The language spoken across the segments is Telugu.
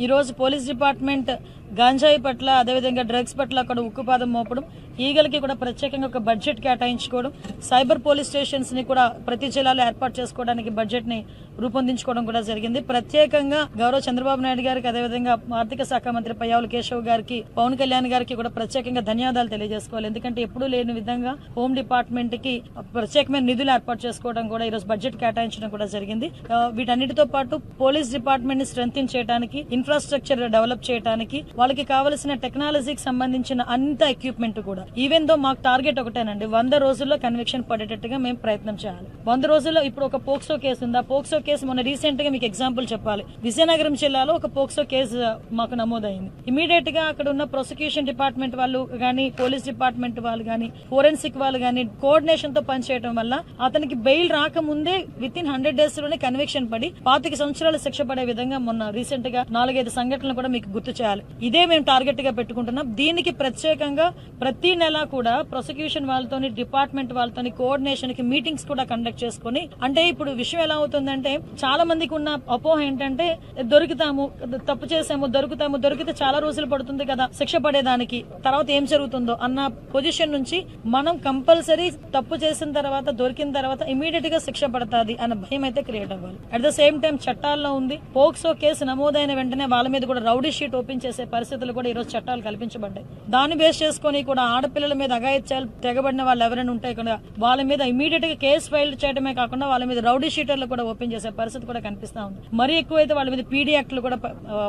ఈరోజు పోలీస్ డిపార్ట్మెంట్ గాంజాయి పట్ల అదేవిధంగా డ్రగ్స్ పట్ల అక్కడ ఉక్కుపాదం మోపడం ఈగలకి కూడా ప్రత్యేకంగా ఒక బడ్జెట్ కేటాయించుకోవడం సైబర్ పోలీస్ స్టేషన్స్ని కూడా ప్రతి జిల్లాలో ఏర్పాటు చేసుకోవడానికి బడ్జెట్ని రూపొందించుకోవడం కూడా జరిగింది. ప్రత్యేకంగా గౌరవ చంద్రబాబు నాయుడు గారికి అదేవిధంగా ఆర్థిక శాఖ మంత్రి పయ్యావుల కేశవ్ గారికి పవన్ కళ్యాణ్ గారికి కూడా ప్రత్యేకంగా ధన్యవాదాలు తెలియజేసుకోవాలి. ఎందుకంటే ఎప్పుడూ లేని విధంగా హోమ్ డిపార్ట్మెంట్కి ప్రత్యేకమైన నిధులు ఏర్పాటు చేసుకోవడం కూడా ఈరోజు బడ్జెట్ కేటాయించడం కూడా జరిగింది. వీటన్నిటితో పాటు పోలీస్ డిపార్ట్మెంట్ని స్ట్రెంగ్ చేయడానికి ఇన్ఫ్రాస్ట్రక్చర్ డెవలప్ చేయడానికి వాళ్ళకి కావలసిన టెక్నాలజీకి సంబంధించిన అంత ఎక్విప్మెంట్ కూడా. ఈవెన్ దో మాకు టార్గెట్ ఒకటేనండి వంద రోజుల్లో కన్విక్షన్ పడేటట్టుగా మేము ప్రయత్నం చేయాలి. వంద రోజుల్లో ఇప్పుడు ఒక పోక్సో కేసు ఉందా? పోక్సో కేసు మొన్న రీసెంట్గా మీకు ఎగ్జాంపుల్ చెప్పాలి. విజయనగరం జిల్లాలో ఒక పోక్సో కేసు మాకు నమోదైంది. ఇమీడియట్గా అక్కడ ఉన్న ప్రాసిక్యూషన్ డిపార్ట్మెంట్ వాళ్ళు గానీ పోలీస్ డిపార్ట్మెంట్ వాళ్ళు గానీ ఫోరెన్సిక్ వాళ్ళు గానీ కోఆర్డినేషన్తో పనిచేయడం వల్ల అతనికి బెయిల్ రాకముందే విత్ ఇన్ హండ్రెడ్ డేస్లోనే కన్విక్షన్ పడి పాతిక సంవత్సరాలు శిక్ష పడే విధంగా మొన్న రీసెంట్గా నాలుగైదు సంఘటనలు కూడా మీకు గుర్తు చేయాలి. ఇదే మేము టార్గెట్గా పెట్టుకుంటున్నాం. దీనికి ప్రత్యేకంగా ప్రతి నెల కూడా ప్రాసిక్యూషన్ వాళ్ళతోని డిపార్ట్మెంట్ వాళ్ళతోని కోఆర్డినేషన్కి మీటింగ్స్ కూడా కండక్ట్ చేసుకుని అంటే ఇప్పుడు విషయం ఎలా అవుతుందంటే చాలా మందికి ఉన్న అపోహ ఏంటంటే దొరుకుతాము తప్పు చేసాము దొరుకుతాము దొరికితే చాలా రోజులు పడుతుంది కదా శిక్ష పడేదానికి తర్వాత ఏం జరుగుతుందో అన్న పొజిషన్ నుంచి మనం కంపల్సరీ తప్పు చేసిన తర్వాత దొరికిన తర్వాత ఇమీడియట్గా శిక్ష పడుతుంది అన్న భయం అయితే క్రియేట్ అవ్వాలి. అట్ ద సేమ్ టైం చట్టాల్లో ఉంది. పోక్సో కేసు నమోదైన వెంటనే వాళ్ళ మీద కూడా రౌడీ షీట్ ఓపెన్ చేసే పరిస్థితులు కూడా ఈరోజు చట్టాలు కల్పించబడ్డాయి. దాన్ని బేస్ చేసుకొని కూడా ఆడపిల్లల మీద అగాయిత్యాలు తెగబడిన వాళ్ళు ఎవరైనా ఉంటే కూడా వాళ్ళ మీద ఇమీడియట్గా కేసు ఫైల్ చేయడమే కాకుండా వాళ్ళ మీద రౌడీ షీటర్లు కూడా ఓపెన్ చేసే పరిస్థితి కూడా కనిపిస్తా ఉంది. మరీ ఎక్కువైతే వాళ్ళ మీద పీడీ యాక్ట్లు కూడా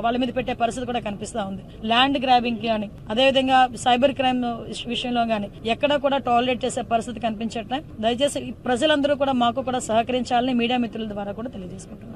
వాళ్ళ మీద పెట్టే పరిస్థితి కూడా కనిపిస్తా ఉంది. ల్యాండ్ గ్రాబింగ్ కానీ అదేవిధంగా సైబర్ క్రైమ్ విషయంలో కానీ ఎక్కడా కూడా టాలరేట్ చేసే పరిస్థితి కనిపించట్లే. దయచేసి ఈ ప్రజలందరూ కూడా మాకు కూడా సహకరించాలని మీడియా మిత్రుల ద్వారా కూడా తెలియజేసుకుంటున్నాను